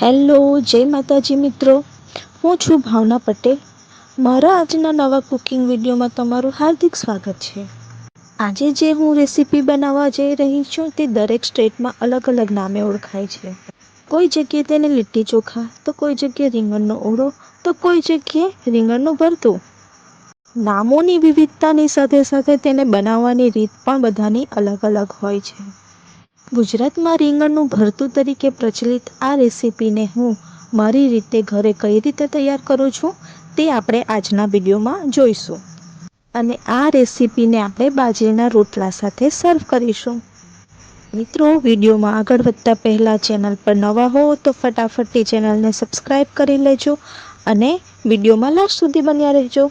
Hello, જય માતાજી મિત્રો. હું છું ભાવના પટેલ. મારા આજના નવા કુકિંગ વિડીયોમાં તમારું હાર્દિક સ્વાગત છે. આજે જે હું રેસીપી બનાવવા જઈ રહી છું તે દરેક સ્ટેટમાં અલગ અલગ નામે ઓળખાય છે. કોઈ જગ્યાએ તેને લીટ્ટી ચોખા, તો કોઈ જગ્યાએ રીંગણનો ઓળો, તો કોઈ જગ્યાએ રીંગણનું ભરતું. નામોની વિવિધતાની સાથે સાથે તેને બનાવવાની રીત પણ બધાની અલગ અલગ હોય છે. ગુજરાતમાં રીંગણનું ભરતું તરીકે પ્રચલિત આ રેસીપીને હું મારી રીતે ઘરે કઈ રીતે તૈયાર કરું છું તે આપણે આજના વિડીયોમાં જોઈશું. અને આ રેસીપીને આપણે બાજરીના રોટલા સાથે સર્વ કરીશું. મિત્રો, વિડીયોમાં આગળ વધતા પહેલાં ચેનલ પર નવા હો તો ફટાફટથી ચેનલને સબસ્ક્રાઈબ કરી લેજો અને વિડીયોમાં લાસ્ટ સુધી બન્યા રહેજો.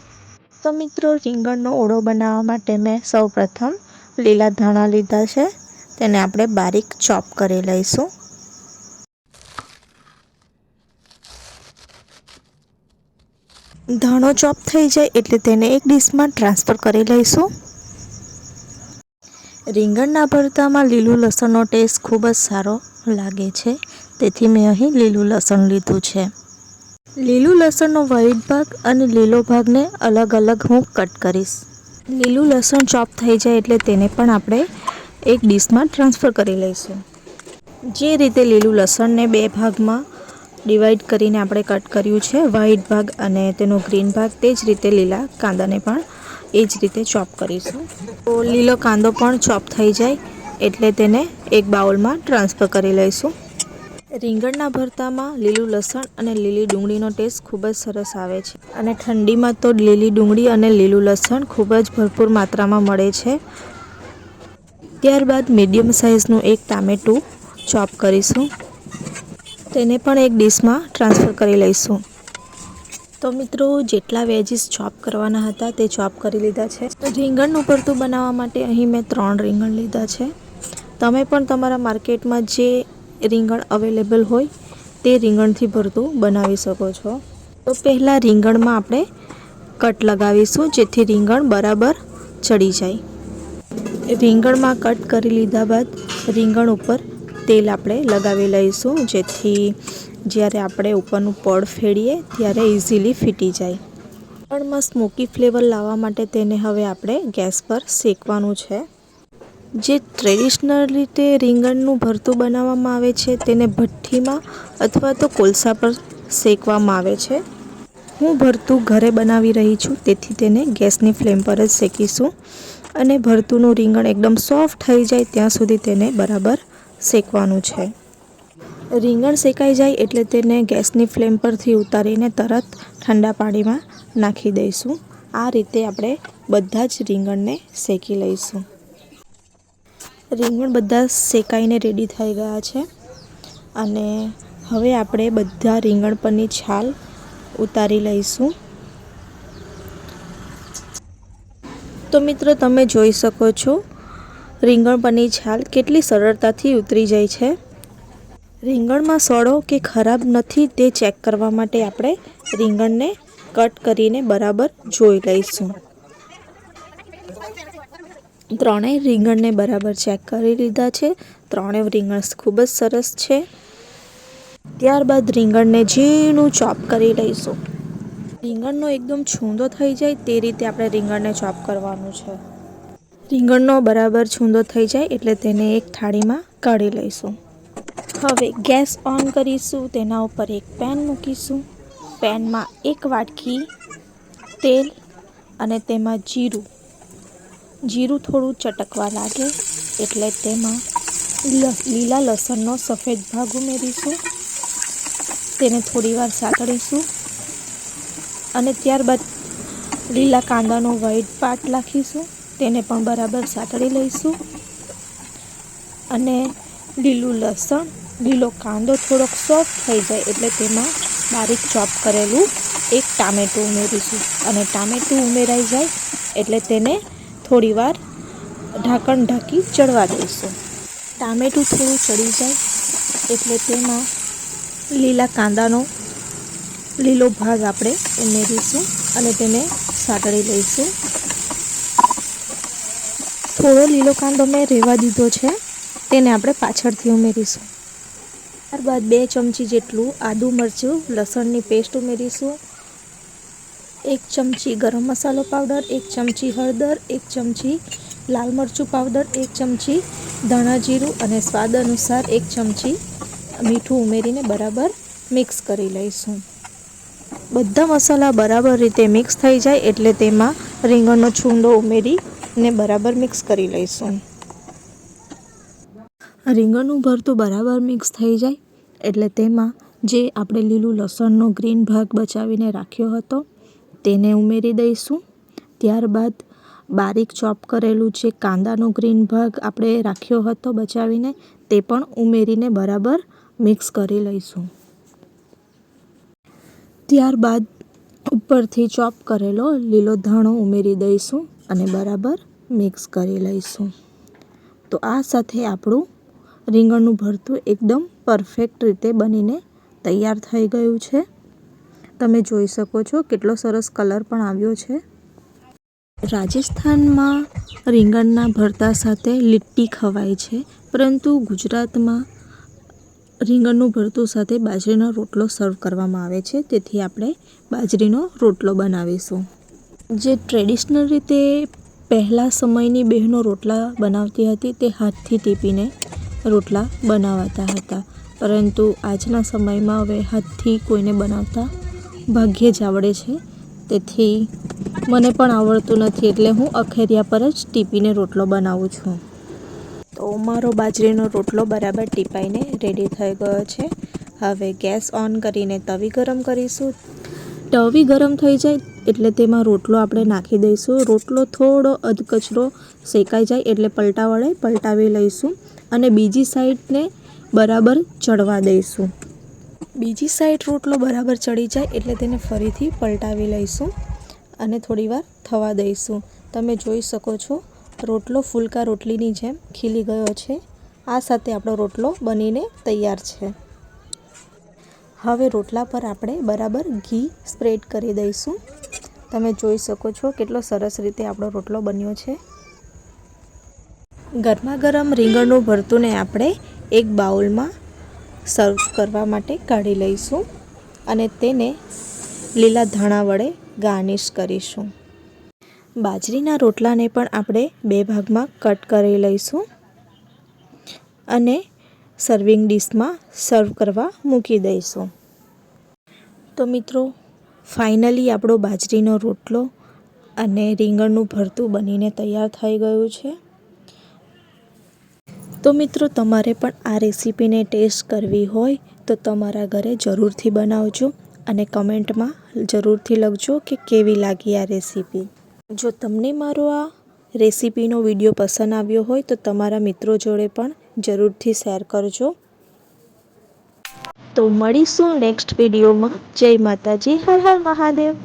તો મિત્રો, રીંગણનો ઓળો બનાવવા માટે મેં સૌપ્રથમ લીલા ધાણા લીધા છે. તેને આપણે બારીક ચોપ કરી લઈશું. ધાણો ચોપ થઈ જાય એટલે તેને એક ડીશમાં ટ્રાન્સફર કરી લઈશું. રીંગણના ભરતામાં લીલું લસણનો ટેસ્ટ ખૂબ જ સારો લાગે છે. તેથી મેં અહીં લીલું લસણ લીધું છે. લીલું લસણનો વ્હાઈટ ભાગ અને લીલો ભાગને અલગ અલગ હું કટ કરીશ. લીલું લસણ ચોપ થઈ જાય એટલે તેને પણ આપણે એક ડીશમાં ટ્રાન્સફર કરી લઈશું જે રીતે લીલું લસણને બે ભાગમાં ડિવાઈડ કરીને આપણે કટ કર્યું છે વ્હાઈટ ભાગ અને તેનો ગ્રીન ભાગ, તે જ રીતે લીલા કાંદાને પણ એ જ રીતે ચોપ કરીશું. તો લીલો કાંદો પણ ચોપ થઈ જાય, એટલે તેને એક બાઉલમાં ટ્રાન્સફર કરી લઈશું. રીંગણના ભરતામાં લીલું લસણ અને લીલી ડુંગળીનો ટેસ્ટ ખૂબ જ સરસ આવે છે અને ઠંડીમાં તો લીલી ડુંગળી અને લીલું લસણ ખૂબ જ ભરપૂર માત્રામાં મળે છે. ત્યારબાદ મીડિયમ સાઇઝનું એક ટામેટું ચોપ કરીશું. તેને પણ એક ડીશમાં ટ્રાન્સફર કરી લઈશું. તો મિત્રો, જેટલા વેજીસ ચોપ કરવાના હતા તે ચોપ કરી લીધા છે. તો રીંગણનું ઉપરતું બનાવવા માટે અહીં મેં ત્રણ રીંગણ લીધા છે. તમે પણ તમારા માર્કેટમાં જે રીંગણ અવેલેબલ હોય તે રીંગણથી ભરતું બનાવી શકો છો. તો પહેલાં રીંગણમાં આપણે કટ લગાવીશું, જેથી રીંગણ બરાબર ચડી જાય. રીંગણમાં કટ કરી લીધા બાદ રીંગણ ઉપર તેલ આપણે લગાવી લઈશું, જેથી જ્યારે આપણે ઉપરનું પડ ફેડીએ ત્યારે ઇઝીલી ફીટી જાય. રીંગણમાં સ્મોકી ફ્લેવર લાવવા માટે તેને હવે આપણે ગેસ પર શેકવાનું છે. જે ટ્રેડિશનલ રીતે રીંગણનું ભરતું બનાવવામાં આવે છે, તેને ભઠ્ઠીમાં અથવા તો કોલસા પર શેકવામાં આવે છે. હું ભરતું ઘરે બનાવી રહી છું, તેથી તેને ગેસની ફ્લેમ પર જ શેકીશું. અને ભરતુંનું રીંગણ એકદમ સોફ્ટ થઈ જાય ત્યાં સુધી તેને બરાબર શેકવાનું છે. રીંગણ શેકાઈ જાય એટલે તેને ગેસની ફ્લેમ પરથી ઉતારીને તરત ઠંડા પાણીમાં નાખી દઈશું. આ રીતે આપણે બધા જ રીંગણને શેકી લઈશું. રીંગણ બધા શેકાઈને રેડી થઈ ગયા છે અને હવે આપણે બધા રીંગણ પરની છાલ ઉતારી લઈશું. તો મિત્રો તમે જોઈ શકો છો રીંગણ પરની છાલ કેટલી સરળતાથી ઉતરી જાય છે. રીંગણમાં સડો કે ખરાબ નથી તે ચેક કરવા માટે આપણે રીંગણને કટ કરીને બરાબર જોઈ લઈશું. ત્રણેય રીંગણને બરાબર ચેક કરી લીધા છે. ત્રણેય રીંગણ ખૂબ જ સરસ છે. ત્યારબાદ રીંગણને ઝીણું ચોપ કરી લઈશું. રીંગણનો એકદમ છૂંદો થઈ જાય તે રીતે આપણે રીંગણને ચોપ કરવાનું છે. રીંગણનો બરાબર છૂંદો થઈ જાય એટલે તેને એક થાળીમાં કાઢી લઈશું. હવે ગેસ ઓન કરીશું, તેના ઉપર એક પેન મૂકીશું. પેનમાં એક વાટકી તેલ અને તેમાં જીરું. જીરું થોડું ચટકવા લાગે એટલે તેમાં લીલા લસણનો સફેદ ભાગ ઉમેરીશું. તેને થોડીવાર સાતળીશું. અને ત્યારબાદ લીલા કાંદાનો વ્હાઈટ પાર્ટ નાખીશું તેને પણ બરાબર સાતળી લઈશું. અને લીલું લસણ, લીલો કાંદો થોડોક સોફ્ટ થઈ જાય એટલે તેમાં બારીક ચોપ કરેલું એક ટામેટું ઉમેરીશું. અને ટામેટું ઉમેરાઈ જાય એટલે તેને થોડીવાર ઢાંકણ ઢાંકી ચડવા દઈશું. ટામેટું થોડું ચડી જાય એટલે તેમાં લીલા કાંદાનો લીલો ભાગ આપણે ઉમેરીશું અને તેને સાતળી લઈશું. થોડો લીલો કાંદો મેં રહેવા દીધો છે, તેને આપણે પાછળથી ઉમેરીશું. ત્યારબાદ બે ચમચી જેટલું આદુ મરચું, લસણની પેસ્ટ ઉમેરીશું. એક ચમચી ગરમ મસાલો પાવડર, એક ચમચી હળદર, એક ચમચી લાલ મરચું પાવડર, એક ચમચી ધાણા જીરું અને સ્વાદ અનુસાર એક ચમચી મીઠું ઉમેરીને બરાબર મિક્સ કરી લઈશું. બધા મસાલા બરાબર રીતે મિક્સ થઈ જાય એટલે તેમાં રીંગણનો છૂંડો ઉમેરીને બરાબર મિક્સ કરી લઈશું. રીંગણનું ભરતું બરાબર મિક્સ થઈ જાય એટલે તેમાં જે આપણે લીલું લસણનો ગ્રીન ભાગ બચાવીને રાખ્યો હતો તેને ઉમેરી દઈશું. ત્યારબાદ બારીક ચોપ કરેલું જે કાંદાનો ગ્રીન ભાગ આપણે રાખ્યો હતો બચાવીને તે પણ ઉમેરીને બરાબર મિક્સ કરી લઈશું. ત્યારબાદ ઉપરથી ચોપ કરેલો લીલો ધાણો ઉમેરી દઈશું અને બરાબર મિક્સ કરી લઈશું. તો આ સાથે આપણું રીંગણનું ભરતું એકદમ પરફેક્ટ રીતે બનીને તૈયાર થઈ ગયું છે. તમે જોઈ શકો છો કેટલો સરસ કલર પણ આવ્યો છે. રાજસ્થાનમાં રીંગણના ભરતા સાથે લીટી ખવાય છે, પરંતુ ગુજરાતમાં રીંગણનું ભરતું સાથે બાજરીનો રોટલો સર્વ કરવામાં આવે છે. તેથી આપણે બાજરીનો રોટલો બનાવીશું. જે ટ્રેડિશનલ રીતે પહેલાં સમયની બહેનો રોટલા બનાવતી હતી તે હાથથી ટીપીને રોટલા બનાવાતા હતા. પરંતુ આજના સમયમાં હવે હાથથી કોઈને બનાવતા ભાગ્યે જ આવડે છે. તેથી મને પણ આવડતું નથી એટલે હું અખેરિયા પર જ ટીપીને રોટલો બનાવું છું. તો મારો બાજરીનો રોટલો બરાબર ટીપાઈને રેડી થઈ ગયો છે. હવે ગેસ ઓન કરીને તવી ગરમ કરીશું. તવી ગરમ થઈ જાય એટલે તેમાં રોટલો આપણે નાખી દઈશું. રોટલો થોડો અધકચરો શેકાઈ જાય એટલે પલટા વડે પલટાવી લઈશું અને બીજી સાઈડને બરાબર ચડવા દઈશું. બીજી સાઈડ રોટલો બરાબર ચડી જાય એટલે તેને ફરીથી પલટાવી લઈશું અને થોડીવાર થવા દઈશું. તમે જોઈ શકો છો રોટલો ફૂલકા રોટલીની જેમ ખીલી ગયો છે. આ સાથે આપણો રોટલો બનીને તૈયાર છે. હવે રોટલા પર આપણે બરાબર ઘી સ્પ્રેડ કરી દઈશું. તમે જોઈ શકો છો કેટલો સરસ રીતે આપણો રોટલો બન્યો છે. ગરમા ગરમ રીંગણનું ભરતુંને આપણે એક બાઉલમાં સર્વ કરવા માટે કાઢી લઈશું અને તેને લીલા ધાણા વડે ગાર્નિશ કરીશું. બાજરીના રોટલાને પણ આપણે બે ભાગમાં કટ કરી લઈશું અને સર્વિંગ ડીશમાં સર્વ કરવા મૂકી દઈશું. તો મિત્રો ફાઇનલી આપણો બાજરીનો રોટલો અને રીંગણનું ભરતું બનીને તૈયાર થઈ ગયું છે. તો મિત્રો, તમારે પણ આ રેસીપીને ટેસ્ટ કરવી હોય તો તમારા ઘરે જરૂરથી બનાવજો અને કમેન્ટમાં જરૂરથી લખજો કે કેવી લાગી આ રેસીપી. જો તમને મારો આ રેસીપીનો વીડિયો પસંદ આવ્યો હોય તો તમારા મિત્રો જોડે પણ જરૂરથી શેર કરજો. તો મળીશું નેક્સ્ટ વિડીયોમાં. જય માતાજી. હર હર મહાદેવ.